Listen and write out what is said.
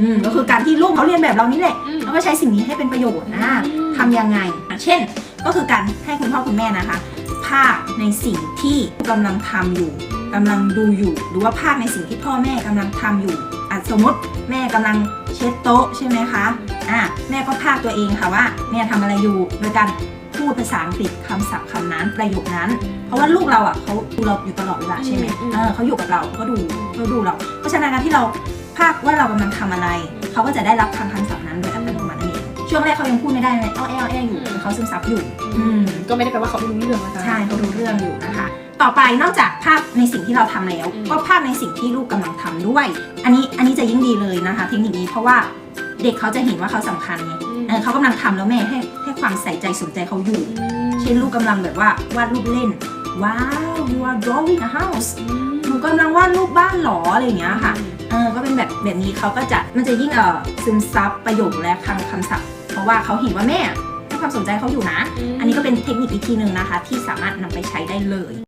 อืมก็คือการที่ลูกเขาเรียนแบบเรานี่แหละอืม แล้วก็ใช้สิ่งนี้ให้เป็นประโยชน์นะอืมทำยังไงอะเช่น ก็คือการให้คุณพ่อคุณแม่นะคะ ภาคในสิ่งที่กำลังทำอยู่กำลังดูอยู่ หรือว่าภาคในสิ่งที่พ่อแม่กำลังทำอยู่อะสมมติแม่กำลังเช็ดโต๊ะใช่ไหมคะอะแม่ก็ภาคตัวเองค่ะว่าแม่ทำอะไรอยู่โดยการพูดภาษาอังกฤษคำศัพท์คำนั้นประโยคนั้น เพราะว่าลูกเราอะเขาดูเราอยู่ตลอดเวลาใช่ไหมอืมเออเขาอยู่กับเราเขาดูเขาดูเรา เพราะฉะนั้นการที่เรา ภาคว่าเรากำลังทำอะไร เขาก็จะได้รับคำคำศัพท์นั้นโดยอัตโนมัตินั่นเองช่วงแรกเขายังพูดไม่ได้เลยอ้อแออ้อแออยู่แต่เขาซึมซับอยู่ อืมก็ไม่ได้แปลว่าเขาไม่รู้เรื่องนะคะใช่เขารู้เรื่องอยู่นะคะต่อไปนอกจากภาพในสิ่งที่เราทำแล้วอืมก็ภาพในสิ่งที่ลูกกำลังทำด้วย อันนี้อันนี้จะยิ่งดีเลยนะคะ เทคนิคนี้เพราะว่าเด็กเขาจะเห็นว่าเขาสำคัญไงเออเขากำลังทำแล้วแม่ให้ให้ความใส่ใจสนใจเขาอยู่ เช่นลูกกำลังแบบว่าวาดรูปเล่นว้าว you are drawing a house หนูกำลังวาดรูปบ้านเหรออะไรอย่างเงี้ยค่ะเออก็เป็นแบบแบบนี้เขาก็จะมันจะยิ่งเออซึมซับประโยคและคำคำศัพท์ เพราะว่าเขาเห็นว่าแม่ให้ความสนใจเขาอยู่นะ อันนี้ก็เป็นเทคนิควิธีหนึ่งนะคะ ที่สามารถนำไปใช้ได้เลย